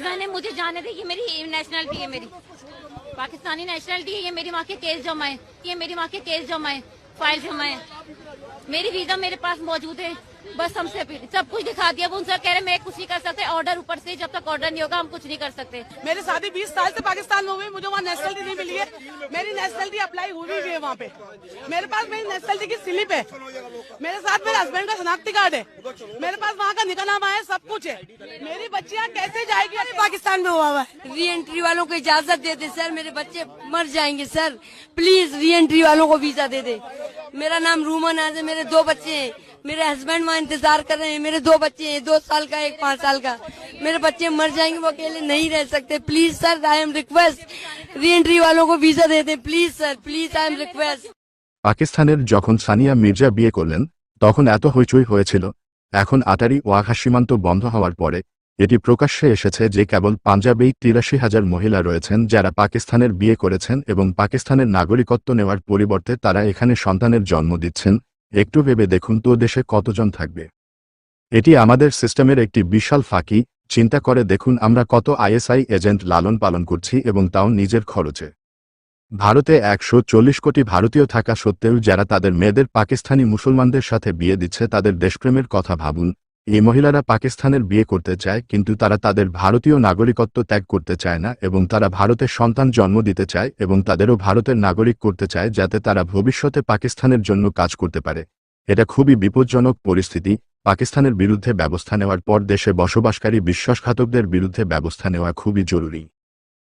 Visa है मुझे जाने दे, ये मेरी नेशनलिटी है मेरी। पाकिस्तानी नेशनलिटी है, ये मेरी माँ के केस जमा है ये मेरी माँ के केस जमा है फ़ाइल जमा है मेरी वीज़ा मेरे पास मौजूद है। बस हमसे अपील- सब कुछ दिखा दिया। वो उनसे कह रहे मैं कुछ नहीं कर सकते। ऑर्डर ऊपर से जब तक ऑर्डर नहीं होगा हम कुछ नहीं कर सकते। मेरे शादी 20 साल से पाकिस्तान में हुई। मुझे वहाँ नेशनलिटी नहीं मिली है। मेरी नेशनलिटी अप्लाई हुई भी है वहाँ पे। मेरे पास मेरी नेशनलिटी की स्लिप है। मेरे साथ मेरे हस्बैंड का शनाख्ती कार्ड है। मेरे पास वहाँ का निकाहनामा है सब कुछ है। मेरी बच्चियाँ कैसे जाएगी? अरे पाकिस्तान में हुआ हुआ है। री एंट्री वालों को इजाज़त दे दे सर मेरे बच्चे मर जाएँगे सर प्लीज़ री एंट्री वालों को वीज़ा दे दे। मेरा नाम रूमन आज है मेरे दो बच्चे हैं मेरे हस्बैंड वहाँ इंतजार कर रहे हैं मेरे दो बच्चे हैं दो साल का एक पाँच साल का मेरे बच्चे मर जाएंगे वो अकेले नहीं रह सकते please sir I am request re entry वालों को visa they they please sir please I am request পাকিস্তানের যখন সানিয়া মির্জা বিয়ে করলেন তখন এত হইচই হয়েছিল এখন আটারি ওয়াঘা সীমান্ত বন্ধ হওয়ার পরে এটি প্রকাশ্যে এসেছে যে কেবল পাঞ্জাবেই তিরাশি হাজার মহিলা রয়েছেন যারা পাকিস্তানের বিয়ে করেছেন এবং পাকিস্তানের নাগরিকত্ব নেওয়ার পরিবর্তে তারা এখানে সন্তানের জন্ম দিচ্ছেন। একটু ভেবে দেখুন তো দেশে কতজন থাকবে। এটি আমাদের সিস্টেমের একটি বিশাল ফাঁকি। চিন্তা করে দেখুন আমরা কত আইএসআই এজেন্ট লালন পালন করছি এবং তাও নিজের খরচে। ভারতে একশো চল্লিশ কোটি ভারতীয় থাকা সত্ত্বেও যারা তাদের মেয়েদের পাকিস্তানি মুসলমানদের সাথে বিয়ে দিচ্ছে তাদের দেশপ্রেমের কথা ভাবুন। এই মহিলারা পাকিস্তানের বিয়ে করতে চায়, কিন্তু তারা তাদের ভারতীয় নাগরিকত্ব ত্যাগ করতে চায় না এবং তারা ভারতের সন্তান জন্ম দিতে চায় এবং তাদেরও ভারতের নাগরিক করতে চায় যাতে তারা ভবিষ্যতে পাকিস্তানের জন্য কাজ করতে পারে। এটা খুবই বিপজ্জনক পরিস্থিতি। পাকিস্তানের বিরুদ্ধে ব্যবস্থা নেওয়ার পর দেশে বসবাসকারী বিশ্বাসঘাতকদের বিরুদ্ধে ব্যবস্থা নেওয়া খুবই জরুরি।